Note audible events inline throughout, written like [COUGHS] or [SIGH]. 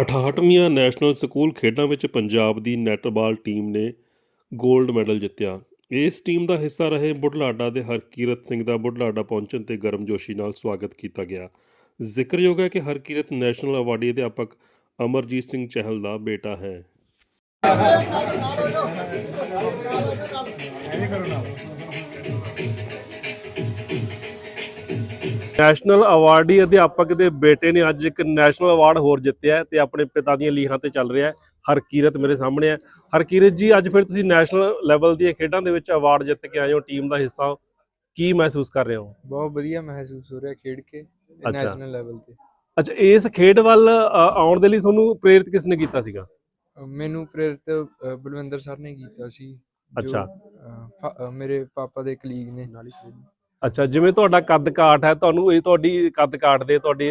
ਅਠਾਹਠਵੀਆਂ national school ਖੇਡਾਂ ਵਿੱਚ ਪੰਜਾਬ ਦੀ netball team ਨੇ 골ਡ ਮੈਡਲ ਜਿੱਤਿਆ। ਇਸ ਟੀਮ ਦਾ ਹਿੱਸਾ ਰਹੇ ਬੁਢਲਾਡਾ ਦੇ ਹਰਕੀਰਤ ਸਿੰਘ ਦਾ ਬੁਢਲਾਡਾ ਪਹੁੰਚਣ ਤੇ ਗਰਮਜੋਸ਼ੀ ਨਾਲ ਸਵਾਗਤ ਕੀਤਾ ਗਿਆ। ਜ਼ਿਕਰਯੋਗ ਹੈ ਕਿ ਹਰਕੀਰਤ ਨੈਸ਼ਨਲ ਅਵਾਰਡੀ ਅਧਿਆਪਕ ਅਮਰਜੀਤ ਸਿੰਘ ਚਹਿਲ ਦਾ ਬੇਟਾ ਹੈ। ਨੈਸ਼ਨਲ ਅਵਾਰਡੀ ਅਧਿਆਪਕ ਦੇ ਬੇਟੇ ਨੇ ਅੱਜ ਇੱਕ ਨੈਸ਼ਨਲ ਅਵਾਰਡ ਹੋਰ ਜਿੱਤਿਆ ਤੇ ਆਪਣੇ ਪਿਤਾ ਦੀਆਂ ਲੀਹਾਂ ਤੇ ਚੱਲ ਰਿਹਾ ਹੈ। ਹਰਕੀਰਤ ਮੇਰੇ ਸਾਹਮਣੇ ਹੈ। ਹਰਕੀਰਤ ਜੀ, ਅੱਜ ਫਿਰ ਤੁਸੀਂ ਨੈਸ਼ਨਲ ਲੈਵਲ ਦੀਆਂ ਖੇਡਾਂ ਦੇ ਵਿੱਚ ਅਵਾਰਡ ਜਿੱਤ ਕੇ ਆਏ ਹੋ। ਟੀਮ ਦਾ ਹਿੱਸਾ ਹੋ। ਕੀ ਮਹਿਸੂਸ ਕਰ ਰਹੇ ਹੋ? ਬਹੁਤ ਵਧੀਆ ਮਹਿਸੂਸ ਹੋ ਰਿਹਾ ਖੇਡ ਕੇ। ਨੈਸ਼ਨਲ ਲੈਵਲ ਤੇ। ਅੱਛਾ ਇਸ ਖੇਡ ਵੱਲ ਆਉਣ ਦੇ ਲਈ ਤੁਹਾਨੂੰ ਪ੍ਰੇਰਿਤ ਕਿਸ ਨੇ ਕੀਤਾ ਸੀਗਾ? ਮੈਨੂੰ ਪ੍ਰੇਰਿਤ ਬਲਵਿੰਦਰ ਸਰ ਨੇ ਕੀਤਾ ਸੀ ਅੱਛਾ। ਮੇਰੇ ਪਾਪਾ ਦੇ ਕਲੀਗ ਨੇ। ਅੱਛਾ ਜਿਵੇਂ ਤੁਹਾਡਾ ਕੱਦ ਕਾਠ ਹੈ ਤੁਹਾਨੂੰ ਇਹ ਤੁਹਾਡੀ ਕੱਦ ਕਾਠ ਦੇ ਤੁਹਾਡੀ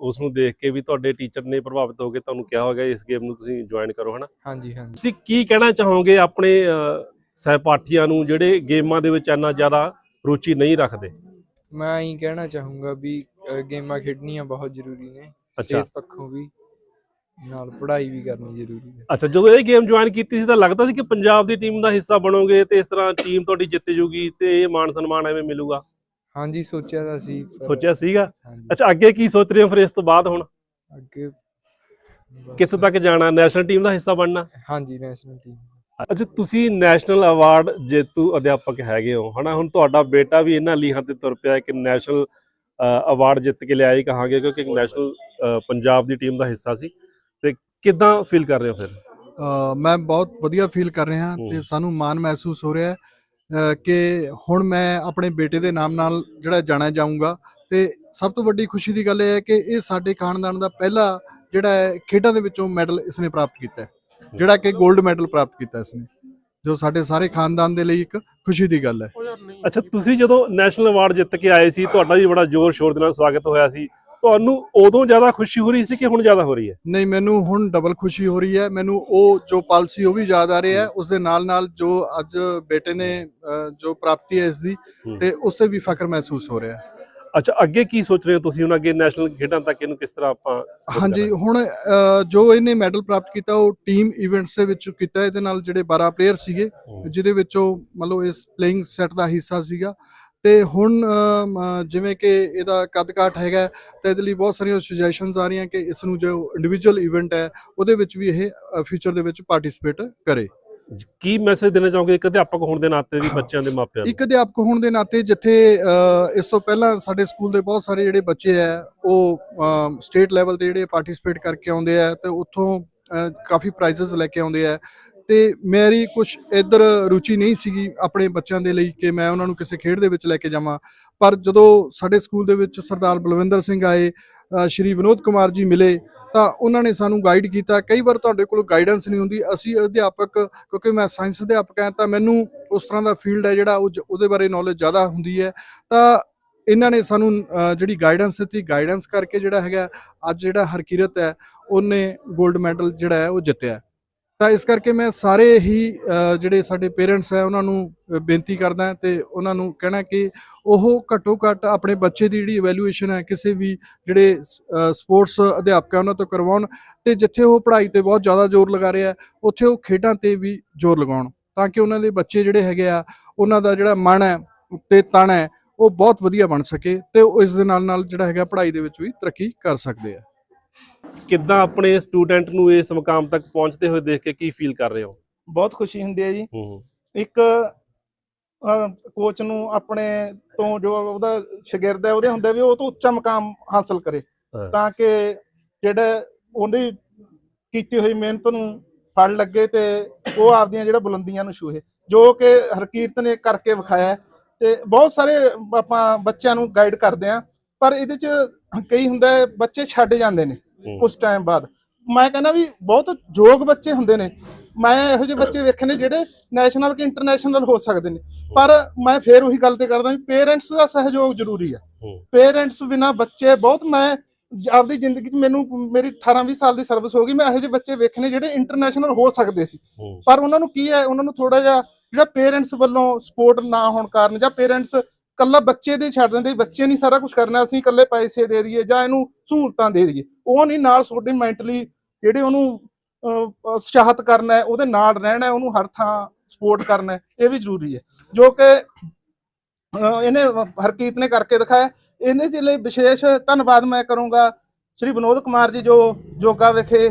ਉਸ ਨੂੰ ਦੇਖ ਕੇ ਵੀ ਤੁਹਾਡੇ ਟੀਚਰ ਨੇ ਪ੍ਰਭਾਵਿਤ ਹੋ ਕੇ ਤੁਹਾਨੂੰ ਕਿਹਾ ਹੋਗਾ ਇਸ ਗੇਮ ਨੂੰ ਤੁਸੀਂ ਜੁਆਇਨ ਕਰੋ ਹਨਾ? ਹਾਂਜੀ ਹਾਂਜੀ। ਤੁਸੀਂ ਕੀ ਕਹਿਣਾ ਚਾਹੋਗੇ ਆਪਣੇ ਸਹਿਪਾਠੀਆਂ ਨੂੰ ਜਿਹੜੇ ਗੇਮਾਂ ਦੇ ਵਿੱਚ ਇੰਨਾ ਜ਼ਿਆਦਾ ਰੁਚੀ ਨਹੀਂ ਰੱਖਦੇ? ਮੈਂ ਇਹੀ ਕਹਿਣਾ ਚਾਹੂੰਗਾ ਵੀ ਅਹ, ਗੇਮਾਂ ਖੇਡਣੀਆਂ ਬਹੁਤ ਜ਼ਰੂਰੀ ਨੇ। ਸਿਹਤ ਪੱਖੋਂ ਵੀ ਨਾਲ ਪੜ੍ਹਾਈ ਵੀ ਕਰਨੀ ਜ਼ਰੂਰੀ ਹੈ। ਅੱਛਾ ਜਦੋਂ ਇਹ ਗੇਮ ਜੁਆਇਨ ਕੀਤੀ ਸੀ ਤਾਂ ਲੱਗਦਾ ਸੀ ਕਿ ਪੰਜਾਬ ਦੀ ਟੀਮ ਦਾ ਹਿੱਸਾ ਬਣੋਗੇ ਤੇ ਇਸ ਤਰ੍ਹਾਂ ਟੀਮ ਤੁਹਾਡੀ ਜਿੱਤ ਜੂਗੀ ਤੇ ਇਹ ਮਾਣ ਸਨਮਾਨ ਐਵੇਂ ਮਿਲੂਗਾ? ਹਾਂਜੀ ਸੋਚਿਆ ਤਾਂ ਸੀ ਪਰ- ਸੋਚਿਆ ਸੀਗਾ? ਹਾਂਜੀ। ਅੱਛਾ ਅੱਗੇ ਕੀ ਸੋਚ ਰਹੇ ਹੋ ਫਿਰ ਇਸ ਤੋਂ ਬਾਅਦ ਹੁਣ? ਅੱਗੇ ਬਸ- ਕਿੱਥੋਂ ਤੱਕ ਜਾਣਾ ਨੈਸ਼ਨਲ ਟੀਮ ਦਾ ਹਿੱਸਾ ਬਣਨਾ? ਹਾਂਜੀ ਨੈਸ਼ਨਲ ਟੀਮ ਅੱਛਾ ਤੁਸੀਂ ਨੈਸ਼ਨਲ ਅਵਾਰਡ ਜੇਤੂ ਅਧਿਆਪਕ ਹੈਗੇ ਹੋ ਹਨਾ? ਹੁਣ ਤੁਹਾਡਾ ਬੇਟਾ ਵੀ ਇਹਨਾਂ ਲੀਹਾਂ ਤੇ ਤੁਰ ਪਿਆ ਕਿ ਨੈਸ਼ਨਲ ਅਵਾਰਡ ਜਿੱਤ ਕੇ ਲਿਆਈ ਕਹਾਂਗੇ ਕਿਉਂਕਿ ਇੱਕ ਨੈਸ਼ਨਲ ਪੰਜਾਬ ਦੀ ਟੀਮ ਦਾ ਹਿੱਸਾ ਸੀ। ਤੇ ਕਿਦਾਂ ਫੀਲ ਕਰ ਰਹੇ ਹੋ ਫਿਰ? ਮੈਂ ਬਹੁਤ ਵਧੀਆ ਫੀਲ ਕਰ ਰਿਹਾ। ਤੇ ਸਾਨੂੰ ਮਾਣ ਮਹਿਸੂਸ ਹੋ ਰਿਹਾ ਹੈ ਕਿ ਹੁਣ ਮੈਂ ਆਪਣੇ ਬੇਟੇ ਦੇ ਨਾਮ ਨਾਲ ਜਿਹੜਾ ਜਾਣਿਆ ਜਾਊਂਗਾ ਤੇ ਸਭ ਤੋਂ ਵੱਡੀ ਖੁਸ਼ੀ ਦੀ ਗੱਲ ਇਹ ਹੈ ਕਿ ਇਹ ਸਾਡੇ ਖਾਨਦਾਨ ਦਾ ਪਹਿਲਾ ਜਿਹੜਾ ਹੈ ਖੇਡਾਂ ਦੇ ਵਿੱਚੋਂ ਮੈਡਲ ਇਸਨੇ ਪ੍ਰਾਪਤ ਕੀਤਾ ਹੈ ਜਿਹੜਾ ਕਿ 골ਡ ਮੈਡਲ ਪ੍ਰਾਪਤ ਕੀਤਾ ਇਸਨੇ ਜੋ ਸਾਡੇ ਸਾਰੇ ਖਾਨਦਾਨ ਦੇ ਲਈ ਇੱਕ ਖੁਸ਼ੀ ਦੀ ਗੱਲ ਹੈ। ਅੱਛਾ ਤੁਸੀਂ ਜਦੋਂ ਨੈਸ਼ਨਲ ਅਵਾਰਡ ਜਿੱਤ ਕੇ ਆਏ ਸੀ ਤੁਹਾਡਾ ਵੀ ਬੜਾ ਜ਼ੋਰ ਸ਼ੋਰ ਦੇ ਨਾਲ ਸਵਾਗਤ ਹੋਇਆ ਸੀ। ਤੁਹਾਨੂੰ ਉਦੋਂ ਜ਼ਿਆਦਾ ਖੁਸ਼ੀ ਹੋ ਰਹੀ ਸੀ ਕਿ ਹੁਣ ਜ਼ਿਆਦਾ ਹੋ ਰਹੀ ਹੈ? ਨਹੀਂ ਮੈਨੂੰ ਹੁਣ ਡਬਲ ਖੁਸ਼ੀ ਹੋ ਰਹੀ ਹੈ। ਮੈਨੂੰ ਉਹ ਜੋ ਪਲ ਸੀ ਉਹ ਵੀ ਯਾਦ ਆ ਰਿਹਾ ਹੈ। ਉਸ ਦੇ ਨਾਲ ਨਾਲ ਜੋ ਅੱਜ ਬੇਟੇ ਨੇ ਜੋ ਪ੍ਰਾਪਤੀ ਹੈ ਇਸ ਦੀ। ਤੇ ਉਸ ਤੇ ਵੀ ਫਖਰ ਮਹਿਸੂਸ ਹੋ ਰਿਹਾ ਹੈ। ਅੱਛਾ ਅੱਗੇ ਕੀ ਸੋਚ ਰਹੇ ਹੋ ਤੁਸੀਂ ਹੁਣ ਅੱਗੇ ਨੈਸ਼ਨਲ ਖੇਡਾਂ ਤੱਕ ਇਹਨੂੰ ਕਿਸ ਤਰ੍ਹਾਂ ਆਪਾਂ ਹਾਂਜੀ? ਹੁਣ ਜੋ ਇਹਨੇ ਮੈਡਲ ਪ੍ਰਾਪਤ ਕੀਤਾ ਉਹ ਟੀਮ ਇਵੈਂਟਸ ਦੇ ਵਿੱਚ ਕੀਤਾ ਇਹਦੇ ਨਾਲ ਜਿਹੜੇ 12 ਪਲੇਅਰ ਸੀਗੇ। ਜਿਹਦੇ ਵਿੱਚੋਂ ਮਤਲਬ ਇਸ ਪਲੇਇੰਗ ਸੈੱਟ ਦਾ ਹਿੱਸਾ ਸੀਗਾ ਤੇ ਹੁਣ ਜਿਵੇਂ ਕਿ ਇਹਦਾ ਕੱਦ ਕਾਠ ਹੈਗਾ ਤੇ ਇਹਦੇ ਲਈ ਬਹੁਤ ਸਾਰੀਆਂ ਸੁਜੈਸ਼ਨਸ ਆ ਰਹੀਆਂ ਕਿ ਇਸ ਨੂੰ ਜੋ ਇੰਡੀਵਿਜੂਅਲ ਇਵੈਂਟ ਹੈ ਉਹਦੇ ਵਿੱਚ ਵੀ ਇਹ ਫਿਊਚਰ ਦੇ ਵਿੱਚ ਪਾਰਟਿਸਿਪੇਟ ਕਰੇ ਕੀ ਮੈਸੇਜ ਦੇਣਾ ਚਾਹੋਗੇ ਇੱਕ ਅਧਿਆਪਕ ਹੋਣ ਦੇ ਨਾਤੇ ਵੀ [COUGHS] ਬੱਚਿਆਂ ਦੇ ਮਾਪਿਆਂ ਨੂੰ? ਇੱਕ ਅਧਿਆਪਕ ਹੋਣ ਦੇ ਨਾਤੇ ਜਿੱਥੇ ਇਸ ਤੋਂ ਪਹਿਲਾਂ ਸਾਡੇ ਸਕੂਲ ਦੇ ਬਹੁਤ ਸਾਰੇ ਜਿਹੜੇ ਬੱਚੇ ਆ ਉਹ ਸਟੇਟ ਲੈਵਲ ਤੇ ਜਿਹੜੇ ਪਾਰਟਿਸਿਪੇਟ ਕਰਕੇ ਆਉਂਦੇ ਆ ਤੇ ਉੱਥੋਂ ਕਾਫੀ ਪ੍ਰਾਈਜ਼ਸ ਲੈ ਕੇ ਆਉਂਦੇ ਆ। ਤੇ ਮੇਰੀ ਕੁਝ ਇੱਧਰ ਰੁਚੀ ਨਹੀਂ ਸੀਗੀ ਆਪਣੇ ਬੱਚਿਆਂ ਦੇ ਲਈ ਕਿ ਮੈਂ ਉਹਨਾਂ ਨੂੰ ਕਿਸੇ ਖੇਡ ਦੇ ਵਿੱਚ ਲੈ ਕੇ ਜਾਵਾਂ। ਪਰ ਜਦੋਂ ਸਾਡੇ ਸਕੂਲ ਦੇ ਵਿੱਚ ਸਰਦਾਰ ਬਲਵਿੰਦਰ ਸਿੰਘ ਆਏ ਸ਼੍ਰੀ ਵਿਨੋਦ ਕੁਮਾਰ ਜੀ ਮਿਲੇ ਤਾਂ ਉਹਨਾਂ ਨੇ ਸਾਨੂੰ ਗਾਈਡ ਕੀਤਾ। ਕਈ ਵਾਰ ਤੁਹਾਡੇ ਕੋਲ ਗਾਈਡੈਂਸ ਨਹੀਂ ਹੁੰਦੀ। ਅਸੀਂ ਅਧਿਆਪਕ, ਕਿਉਂਕਿ ਮੈਂ ਸਾਇੰਸ ਅਧਿਆਪਕ ਹਾਂ, ਤਾਂ ਮੈਨੂੰ ਉਸ ਤਰ੍ਹਾਂ ਦਾ ਫੀਲਡ ਹੈ ਜਿਹੜਾ ਉਹ ਜ- ਉਹਦੇ ਬਾਰੇ ਨੌਲੇਜ ਜ਼ਿਆਦਾ ਹੁੰਦੀ ਹੈ। ਤਾਂ ਇਹਨਾਂ ਨੇ ਸਾਨੂੰ ਜਿਹੜੀ ਗਾਈਡੈਂਸ ਦਿੱਤੀ ਗਾਈਡੈਂਸ ਕਰਕੇ ਜਿਹੜਾ ਹੈਗਾ, ਅੱਜ ਜਿਹੜਾ ਹਰਕਿਰਤ ਹੈ, ਉਹਨੇ 골ਡ ਮੈਡਲ ਜਿਹੜਾ ਹੈ, ਉਹ ਜਿੱਤਿਆ। ਤਾਂ ਇਸ ਕਰਕੇ ਮੈਂ ਸਾਰੇ ਹੀ ਜਿਹੜੇ ਸਾਡੇ ਪੇਰੈਂਟਸ ਹੈ, ਉਹਨਾਂ ਨੂੰ ਬੇਨਤੀ ਕਰਦਾ ਤੇ ਉਹਨਾਂ ਨੂੰ ਕਹਿਣਾ ਕਿ ਉਹ ਘੱਟੋ ਘੱਟ ਆਪਣੇ ਬੱਚੇ ਦੀ ਜਿਹੜੀ ਇਵੈਲੂਏਸ਼ਨ ਹੈ, ਕਿਸੇ ਵੀ ਜਿਹੜੇ ਸਪੋਰਟਸ ਅਧਿਆਪਕ ਹੈ, ਉਹਨਾਂ ਤੋਂ ਕਰਵਾਉਣ ਤੇ ਜਿੱਥੇ ਉਹ ਪੜ੍ਹਾਈ ਤੇ ਬਹੁਤ ਜ਼ਿਆਦਾ ਜ਼ੋਰ ਲਗਾ ਰਿਹਾ ਉੱਥੇ ਉਹ ਖੇਡਾਂ ਤੇ ਵੀ ਜ਼ੋਰ ਲਗਾਉਣ ਤਾਂ ਕਿ ਉਹਨਾਂ ਦੇ ਬੱਚੇ ਜਿਹੜੇ ਹੈਗੇ ਆ, ਉਹਨਾਂ ਦਾ ਜਿਹੜਾ ਮਨ ਹੈ ਤੇ ਤਣ ਹੈ, ਉਹ ਬਹੁਤ ਵਧੀਆ ਬਣ ਸਕੇ ਤੇ ਉਹ ਇਸ ਦੇ ਨਾਲ ਨਾਲ ਜਿਹੜਾ ਹੈਗਾ ਪੜ੍ਹਾਈ ਦੇ ਵਿੱਚ ਵੀ ਤਰੱਕੀ ਕਰ ਸਕਦੇ ਆ। ਕਿੱਦਾਂ ਆਪਣੇ ਸਟੂਡੈਂਟ ਨੂੰ ਇਸ ਮੁਕਾਮ ਤੱਕ ਪਹੁੰਚਦੇ ਹੋਏ ਦੇਖ ਕੇ ਕੀ ਫੀਲ ਕਰ ਰਹੇ ਹੋ? ਬਹੁਤ ਖੁਸ਼ੀ ਹੁੰਦੀ ਹੈ ਜੀ। ਹੂੰ ਇੱਕ ਕੋਚ ਨੂੰ ਆਪਣੇ ਤੋਂ ਜੋ ਉਹਦਾ ਸ਼ਾਗਿਰਦ ਹੈ ਉਹਦੇ ਹੁੰਦੇ ਵੀ ਉਹ ਤੋਂ ਉੱਚਾ ਮਕਾਮ ਹਾਸਲ ਕਰੇ। ਤਾਂ ਕਿ ਜਿਹੜਾ ਉਹਦੀ ਕੀਤੀ ਹੋਈ ਮਿਹਨਤ ਨੂੰ ਫਲ ਲੱਗੇ ਤੇ ਉਹ ਆਪਦੀਆਂ ਜਿਹੜਾ ਬੁਲੰਦੀਆਂ ਨੂੰ ਛੂਹੇ। ਜੋ ਕਿ ਹਰਕੀਰਤ ਨੇ ਕਰਕੇ ਵਿਖਾਇਆ ਤੇ ਬਹੁਤ ਸਾਰੇ ਆਪਾਂ ਬੱਚਿਆਂ ਨੂੰ ਗਾਈਡ ਕਰਦੇ ਆ ਪਰ ਇਹਦੇ ਚ ਕਈ ਹੁੰਦਾ ਬੱਚੇ ਛੱਡ ਜਾਂਦੇ ਨੇ। ਕੁਝ ਟਾਈਮ ਬਾਅਦ। ਮੈਂ ਕਹਿੰਦਾ ਵੀ ਬਹੁਤ ਯੋਗ ਬੱਚੇ ਹੁੰਦੇ ਨੇ। ਮੈਂ ਇਹੋ ਜਿਹੇ ਬੱਚੇ ਵੇਖੇ ਨੇ ਜਿਹੜੇ ਨੈਸ਼ਨਲ ਕਿ ਇੰਟਰਨੈਸ਼ਨਲ ਹੋ ਸਕਦੇ ਨੇ। ਪਰ ਮੈਂ ਫੇਰ ਉਹੀ ਗੱਲ ਤੇ ਕਰਦਾ ਵੀ ਪੇਰੈਂਟਸ ਦਾ ਸਹਿਯੋਗ ਜ਼ਰੂਰੀ ਹੈ ਹੂੰ। ਪੇਰੈਂਟਸ ਬਿਨਾ ਬੱਚੇ ਬਹੁਤ ਮੈਂ ਆਪਦੀ ਜ਼ਿੰਦਗੀ 'ਚ ਮੈਨੂੰ ਮੇਰੀ 18 20 ਸਾਲ ਦੀ ਸਰਵਿਸ ਹੋ ਗਈ। ਮੈਂ ਇਹੋ ਜਿਹੇ ਬੱਚੇ ਵੇਖਣੇ ਜਿਹੜੇ ਇੰਟਰਨੈਸ਼ਨਲ ਹੋ ਸਕਦੇ ਸੀ। ਪਰ ਉਹਨਾਂ ਨੂੰ ਕੀ ਹੈ? ਉਹਨਾਂ ਨੂੰ ਥੋੜਾ ਜਿਹਾ ਜਿਹੜਾ ਪੇਰੈਂਟਸ ਵੱਲੋਂ ਸਪੋਰਟ ਨਾ ਹੋਣ ਕਾਰਨ ਜਾਂ ਪੇਰੈਂਟਸ ਕੱਲਾ ਬੱਚੇ ਦੇ ਛੱਡ ਦਿੰਦੇ ਬੱਚੇ ਨਹੀਂ ਸਾਰਾ ਕੁਝ ਕਰਨਾ ਅਸੀਂ ਇਕੱਲੇ ਪੈਸੇ ਦੇ ਦਈਏ ਜਾਂ ਇਹਨੂੰ ਸਹੂਲਤਾਂ ਦੇ ਦਈਏ। ਉਹ ਨਹੀਂ ਨਾਲ ਤੁਹਾਡੀ ਮੈਂਟਲੀ ਜਿਹੜੇ ਉਹਨੂੰ ਅਹ, ਉਤਸ਼ਾਹਿਤ ਕਰਨਾ ਉਹਦੇ ਨਾਲ ਰਹਿਣਾ ਉਹਨੂੰ ਹਰ ਥਾਂ ਸਪੋਰਟ ਕਰਨਾ ਇਹ ਵੀ ਜ਼ਰੂਰੀ ਹੈ। ਜੋ ਕਿ ਇਹਨੇ ਹਰਕੀਤ ਨੇ ਕਰਕੇ ਦਿਖਾਇਆ। ਇਹਨੇ ਦੇ ਲਈ ਵਿਸ਼ੇਸ਼ ਧੰਨਵਾਦ ਮੈਂ ਕਰੂੰਗਾ ਸ਼੍ਰੀ ਵਿਨੋਦ ਕੁਮਾਰ ਜੀ ਜੋ ਜੋਗਾ ਵਿਖੇ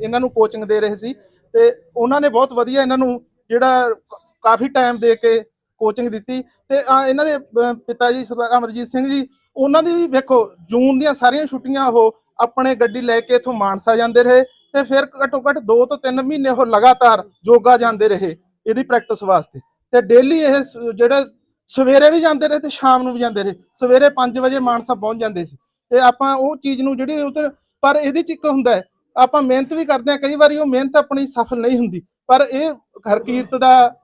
ਇਹਨਾਂ ਨੂੰ ਕੋਚਿੰਗ ਦੇ ਰਹੇ ਸੀ। ਤੇ ਉਹਨਾਂ ਨੇ ਬਹੁਤ ਵਧੀਆ ਇਹਨਾਂ ਨੂੰ ਜਿਹੜਾ ਕਾਫੀ ਟਾਈਮ ਦੇ ਕੇ ਕੋਚਿੰਗ ਦਿੱਤੀ ਤੇ ਅਹ, ਇਹਨਾਂ ਦੇ ਅਹ, ਪਿਤਾ ਜੀ ਸਰਦਾਰ ਅਮਰਜੀਤ ਸਿੰਘ ਜੀ ਉਹਨਾਂ ਦੀ ਵੀ ਵੇਖੋ ਜੂਨ ਦੀਆਂ ਸਾਰੀਆਂ ਛੁੱਟੀਆਂ ਉਹ ਆਪਣੇ ਗੱਡੀ ਲੈ ਕੇ ਇਥੋਂ ਮਾਨਸਾ ਜਾਂਦੇ ਰਹੇ ਤੇ ਫਿਰ ਘੱਟੋ ਘੱਟ 2 ਤੋਂ 3 ਮਹੀਨੇ ਉਹ ਲਗਾਤਾਰ ਜੋਗਾ ਜਾਂਦੇ ਰਹੇ ਇਹਦੀ ਪ੍ਰੈਕਟਿਸ ਵਾਸਤੇ। ਤੇ ਡੇਲੀ ਇਹ ਸ- ਜਿਹੜਾ ਸਵੇਰੇ ਵੀ ਜਾਂਦੇ ਰਹੇ ਤੇ ਸ਼ਾਮ ਨੂੰ ਵੀ ਜਾਂਦੇ ਰਹੇ। ਸਵੇਰੇ 5 ਵਜੇ ਮਾਨਸਾ ਪਹੁੰਚ ਜਾਂਦੇ ਸੀ। ਤੇ ਆਪਾਂ ਉਹ ਚੀਜ਼ ਨੂੰ ਜਿਹੜੀ ਉਹ 'ਚ ਪਰ ਇਹਦੇ ਚ ਇੱਕ ਹੁੰਦਾ ਹੈ ਆਪਾਂ ਮਿਹਨਤ ਵੀ ਕਰਦੇ ਹਾਂ ਕਈ ਵਾਰੀ ਉਹ ਮਿਹਨਤ ਆਪਣੀ ਸਫਲ ਨਹੀਂ ਹੁੰਦੀ। ਪਰ ਇਹ ਹਰਕੀਰਤ ਦਾ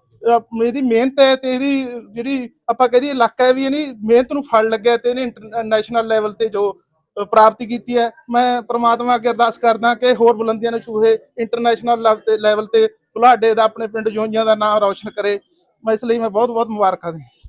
ਇਹਦੀ ਮਿਹਨਤ ਹੈ ਤੇ ਇਹਦੀ ਜਿਹੜੀ ਆਪਾਂ ਕਹਦੇ ਇਲਾਕਾ ਹੈ ਵੀ ਇਹਨੇ ਮਿਹਨਤ ਨੂੰ ਫਲ ਲੱਗਿਆ ਤੇ ਇਹਨੇ ਇੰਟਰਨੈਸ਼ਨਲ ਲੈਵਲ ਤੇ ਜੋ ਪ੍ਰਾਪਤੀ ਕੀਤੀ ਹੈ। ਮੈਂ ਪ੍ਰਮਾਤਮਾ ਅੱਗੇ ਅਰਦਾਸ ਕਰਦਾ ਕਿ ਹੋਰ ਬੁਲੰਦੀਆਂ ਨੂੰ ਛੂਹੇ ਇੰਟਰਨੈਸ਼ਨਲ ਲੈਵਲ ਲੈਵਲ ਤੇ ਬੁਲਾਡੇ ਦਾ ਆਪਣੇ ਪਿੰਡ ਜੋਈਆਂ ਦਾ ਨਾਮ ਰੌਸ਼ਨ ਕਰੇ। ਮੈਂ ਇਸ ਲਈ ਮੈਂ ਬਹੁਤ ਬਹੁਤ ਮੁਬਾਰਕਾਂ ਦਿੰਦਾ।